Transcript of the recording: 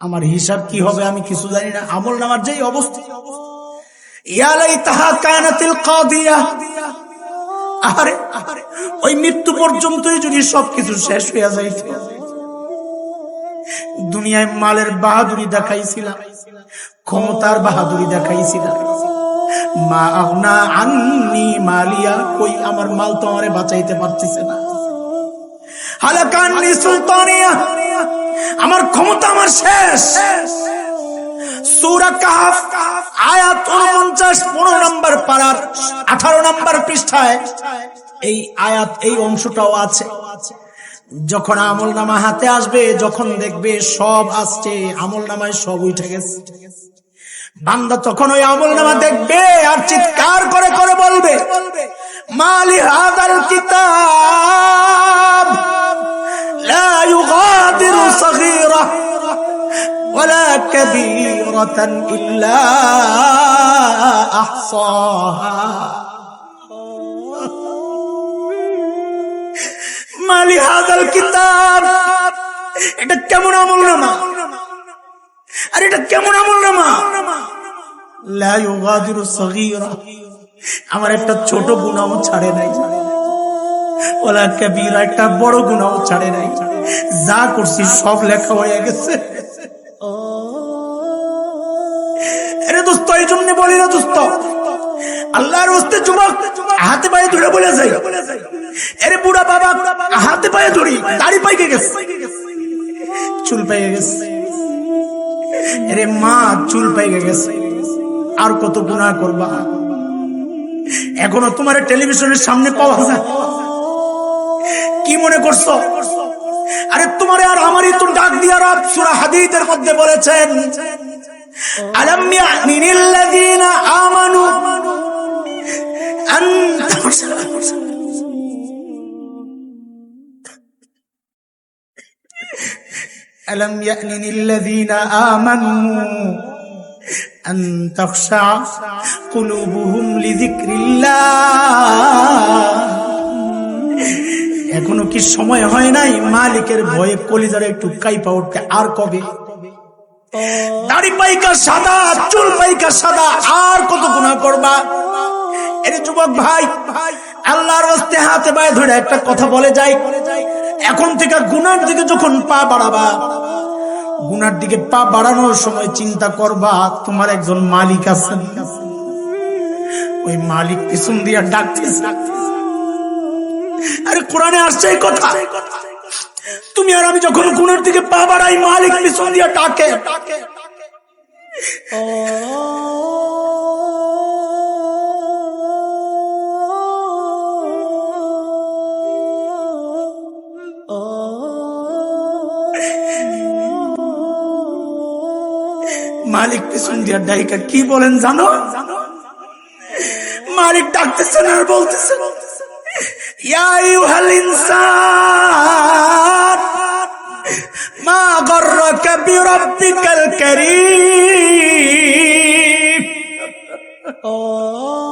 আমার হিসাব কি হবে আমি কিছু জানি না। আমল নামার যেই অবস্থা। ইয়ালাই ওই মৃত্যু পর্যন্তই যদি সবকিছু শেষ হইয়া যাইত। দুনিয়ায় মালের বাহাদুরি দেখাইছিলাম, ক্ষমতার বাহাদুরি দেখাইছিলাম। আন্নি মালিয়া, কই আমার মাল তো বাঁচাইতে পারতেছে না। আমার ক্ষমতা আমার শেষ। সূরা কাহাফ, আয়াত 49 15 নম্বর পারার 18 নম্বর পৃষ্ঠায় এই আয়াত, এই অংশটাও আছে। যখন আমল নামা হাতে আসবে, যখন দেখবে সব আসছে আমল নামায় সব উঠে গেছে। বান্দা তখন ওই আমল নামা দেখবে আর চিৎকার করে করে বলবে, মালি হাদাল كبيرة إلا أحصاها মালি হাদাল কিতাব এটা কেমন আমল নামা আর এটা কেমন আমল নামা লা ইউগাদিরু সগীরা আমার একটা ছোট গুনাহ ছাড়ে নাই ওলা কবিরা একটা বড় গুনাহ ছাড়ে নাই যা করছি সব লেখা হয়ে গেছে এই জন্য বলি না, দোস্ত। আল্লাহর হস্তে যুবক হাতে পায়ে ধরে বলে যাই আরে বুড়া বাবা, হাতে পায়ে ধরি, দাড়ি পাইকে গেছে। চুল পাইকে গেছে। আরে মা, চুল পাইকে গেছে। আর কত গুনাহ করবা। এখনও তোমার টেলিভিশনের সামনে পাওয়া যায়। কি মনে করছ? আরে তোমারে আর আমারই তো ডাক দিয়া রব সূরা হাদীদের মধ্যে বলেছেন আলাম ইয়ানিল্লাযীনা আমানু আন ألم يأن للذين آمنوا أن تخشع قلوبهم لذكر الله এখনো কি সময় হয় নাই মালিকের ভয়ে কলিজারে একটু কাইপা উঠতে আর কবে দাড়ি পাইকা সাদা, চুল পাইকা সাদা, আর কত গুণা করবা? এর যুবক ভাই, আল্লাহর হস্তে হাতে পায়ে ধরে একটা কথা বলে যাই। এখন থেকে গুনার দিকে যখন পা বাড়াবা, গুনার দিকে পা বাড়ানোর সময় চিন্তা করবা, তোমার একজন মালিক আছেন। ওই মালিক পিছন দিয়া ডাকতেছে। আরে কোরআনে আসছে এই কথা। তুমি আর আমি যখন গুনার দিকে পা বাড়াই মালিক পিছন দিয়া ডাকে। মালিক পিছন দিয়া ডাইকা কি বলেন জানো? মালিক ডাকতেছেন আর বলতেছেন ইয়া আইয়ুহাল ইনসান! ما غرك بربك الكريم. آه.